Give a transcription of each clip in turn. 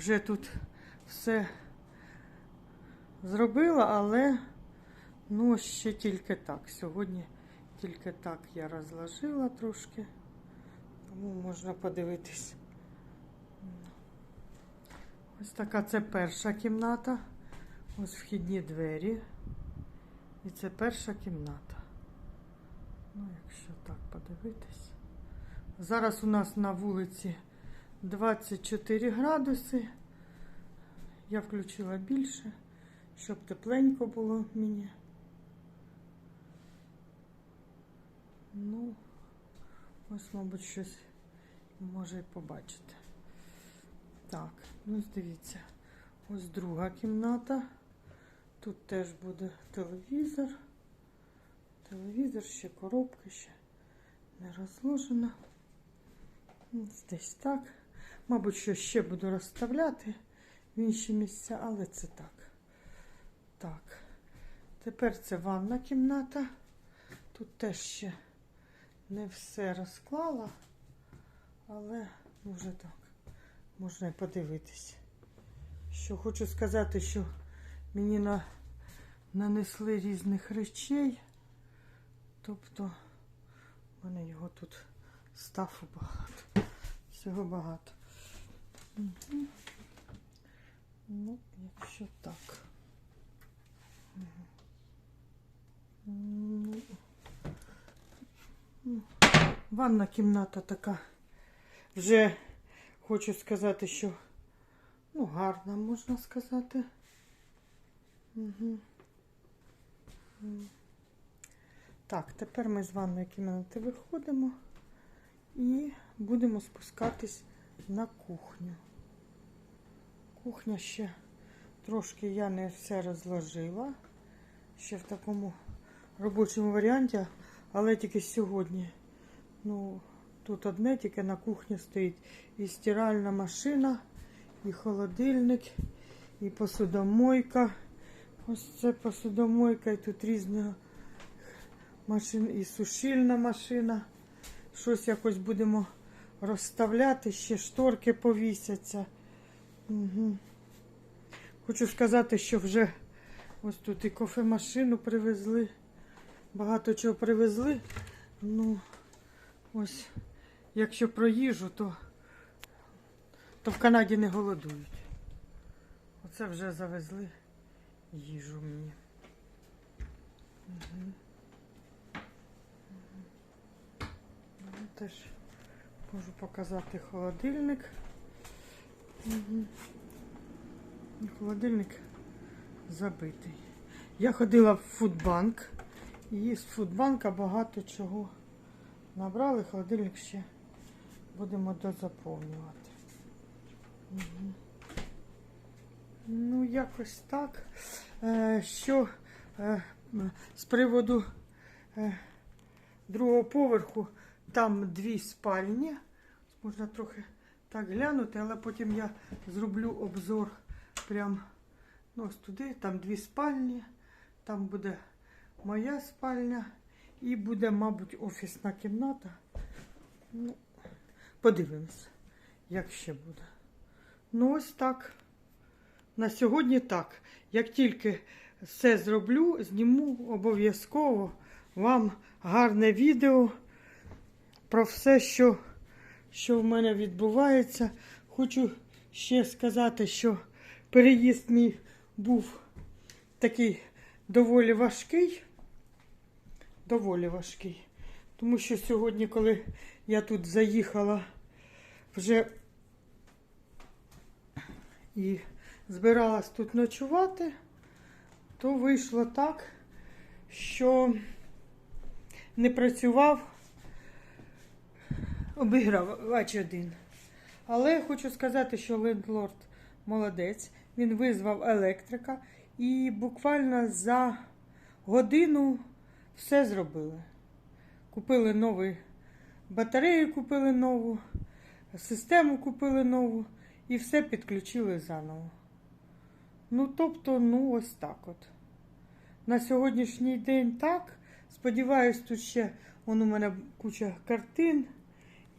вже тут все зробила, але ну ще тільки так. Сьогодні тільки так я розложила трошки, тому можна подивитись. Ось така це перша кімната. Ось вхідні двері. І це перша кімната. Ну, якщо так подивитись. Зараз у нас на вулиці 24 градуси. Я включила більше, щоб тепленько було мені. Ну, ось, мабуть, щось може і побачити. Так, ну дивіться. Ось друга кімната. Тут теж буде телевізор. Телевізор, ще коробка ще не розложена. Ось Десь так. Мабуть, що ще буду розставляти в інші місця, але це так. Так. Тепер це ванна кімната. Тут теж ще не все розклала, але вже так. Можна і подивитись. Що хочу сказати, що мені на, нанесли різних речей. Тобто в мене його тут стафу багато. Всього багато. Ну, якщо так. Ну, Ванна кімната така. Вже хочу сказати, що ну, гарна, можна сказати. Угу. Так, тепер ми з ванної кімнати виходимо і будемо спускатись на кухню. Кухня ще трошки я не все розложила. Ще в такому робочому варіанті, але тільки сьогодні. Ну, тут одне тільки на кухні стоїть і стиральна машина, і холодильник, і посудомойка. Ось це посудомойка, і тут різна машина, і сушильна машина. Щось якось будемо розставляти, ще шторки повісяться. Угу. Хочу сказати, що вже ось тут і кофемашину привезли. Багато чого привезли. Ну, ось, якщо про їжу, то, то в Канаді не голодують. Оце вже завезли їжу мені. Угу. Теж можу показати холодильник. Угу. Холодильник забитий. Я ходила в фудбанк і з фудбанка багато чого набрали. Холодильник ще будемо дозаповнювати. Угу. Ну, якось так. Е, що е, з приводу е, другого поверху, там дві спальні. Можна трохи так глянути, але потім я зроблю обзор прям ну, ось туди, там дві спальні, там буде моя спальня і буде, мабуть, офісна кімната. Ну, подивимось, як ще буде. Ну, ось так. На сьогодні так. Як тільки все зроблю, зніму обов'язково вам гарне відео про все, що, що в мене відбувається. Хочу ще сказати, що переїзд мій був такий доволі важкий. Доволі важкий. Тому що сьогодні, коли я тут заїхала вже і збиралась тут ночувати, то вийшло так, що не працював обігравач один. Але хочу сказати, що лендлорд молодець. Він визвав електрика і буквально за годину все зробили. Купили новий батарею, купили нову, систему купили нову і все підключили заново. Ну, тобто, ну, ось так от. На сьогоднішній день так. Сподіваюсь, тут ще вон у мене куча картин.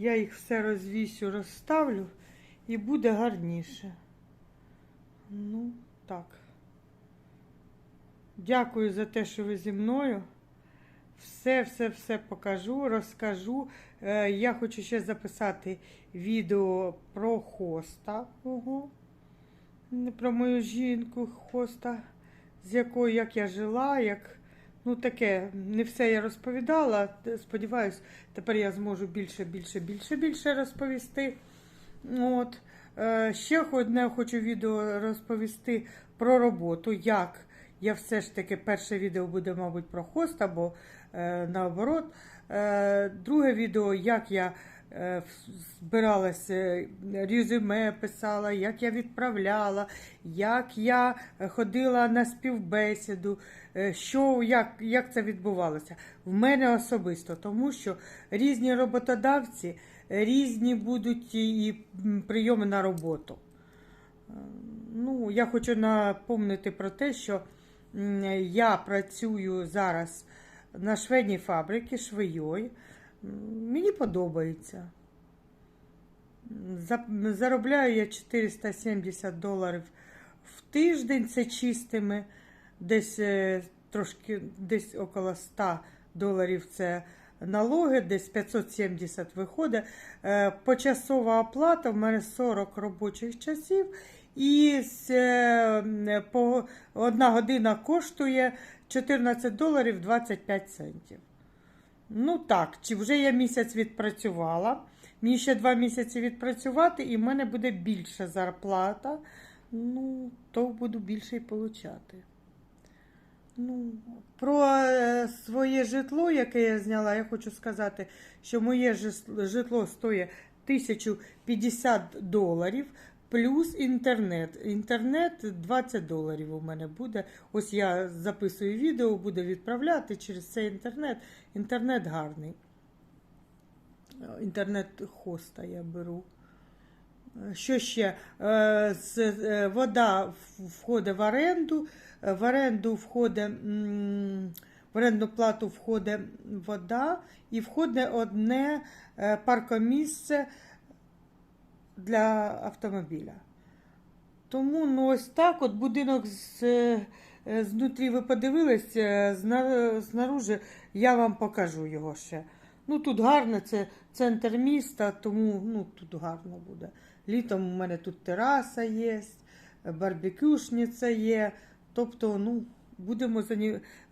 Я їх все розвісю, розставлю і буде гарніше. Ну, так. Дякую за те, що ви зі мною. Все, все, все покажу, розкажу. Е, я хочу ще записати відео про хоста. Ого. Про мою жінку хоста, з якою як я жила, як. Ну, таке, не все я розповідала. Сподіваюсь, тепер я зможу більше, більше, більше, більше розповісти. От. Е, ще одне хочу відео розповісти про роботу. Як я все ж таки перше відео буде, мабуть, про хост або е, наоборот. Е, друге відео, як я е, збиралася, резюме писала, як я відправляла, як я ходила на співбесіду, що, як, як це відбувалося. В мене особисто, тому що різні роботодавці, різні будуть і прийоми на роботу. Е, Ну, я хочу напомнити про те, що я працюю зараз на швейній фабриці швеєю. Мені подобається. Заробляю я 470 доларів в тиждень, це чистими, десь е, трошки, десь около 100 доларів це налоги, десь 570 виходить. Е, Почасова оплата в мене 40 робочих часів. І е, одна година коштує 14 доларів 25 центів. Ну так, чи вже я місяць відпрацювала. Мені ще два місяці відпрацювати, і в мене буде більша зарплата. Ну, то буду більше й получати. Ну, про е, своє житло, яке я зняла, я хочу сказати, що моє житло стоїть 1050 доларів. Плюс інтернет. Інтернет 20 доларів у мене буде. Ось я записую відео, буду відправляти через цей інтернет. Інтернет гарний. Інтернет хоста я беру. Що ще? Е, е, Вода входить в оренду. Е, В оренду входить, в орендну плату входить вода і входить одне паркомісце для автомобіля. Тому ну, ось так от будинок з, знутрі ви подивились, знаружи я вам покажу його ще. Ну тут гарно, це центр міста, тому ну, тут гарно буде. Літом у мене тут тераса є, барбекюшниця є. Тобто, ну, будемо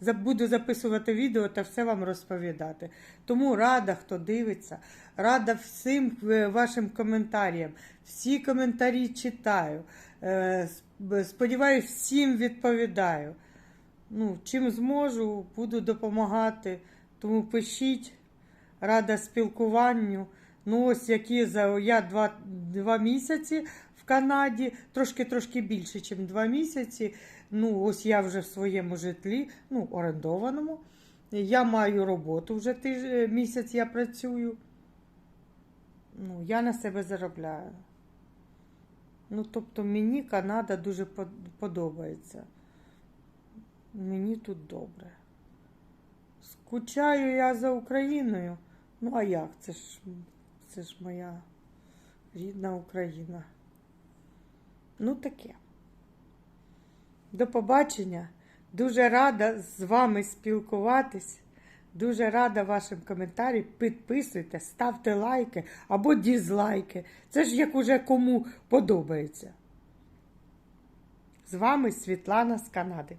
буду записувати відео та все вам розповідати. Тому рада, хто дивиться, рада всім е, вашим коментарям. Всі коментарі читаю. Е, Сподіваюсь, всім відповідаю. Ну, чим зможу, буду допомагати. Тому пишіть, рада спілкуванню. Ну, ось які за я два, два місяці в Канаді, трошки-трошки більше, ніж два місяці. Ну, ось я вже в своєму житлі, ну, орендованому. Я маю роботу вже тиж, е, місяць я працюю. Ну, я на себе заробляю. Ну, тобто мені Канада дуже подобається. Мені тут добре. Скучаю я за Україною. Ну, а як? Це ж, це ж моя рідна Україна. Ну, таке. До побачення. Дуже рада з вами спілкуватись. Дуже рада вашим коментарям. Підписуйте, ставте лайки або дізлайки. Це ж як уже кому подобається. З вами Світлана з Канади.